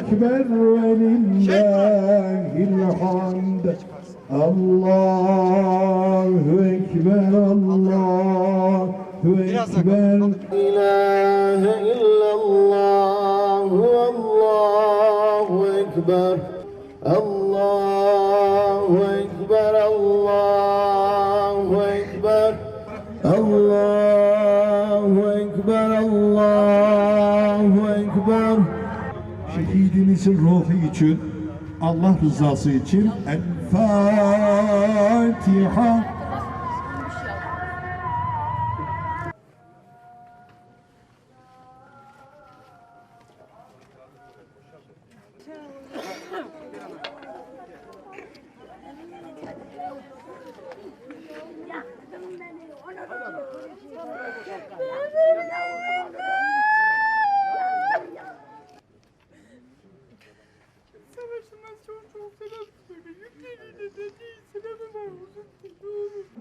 ekber ve lillahi hamd. Allahu ekber, Allahu ekber. İlahe illallah, Allahu ekber. Allahu ekber, Allahu ekber. Allahu ekber, Allahu ekber. Şehidimizin ruhu için, Allah rızası için El Fatiha.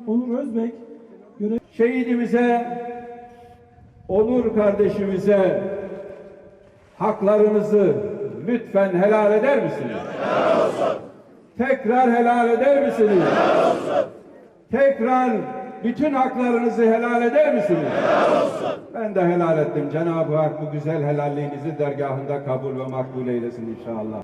Onur Özbek görev şehidimize, Onur kardeşimize haklarınızı lütfen helal eder misiniz? Helal olsun. Tekrar helal eder misiniz? Helal olsun. Tekrar bütün haklarınızı helal eder misiniz? Helal olsun. Ben de helal ettim. Cenab-ı Hak bu güzel helalliğinizi dergahında kabul ve makbul eylesin inşallah.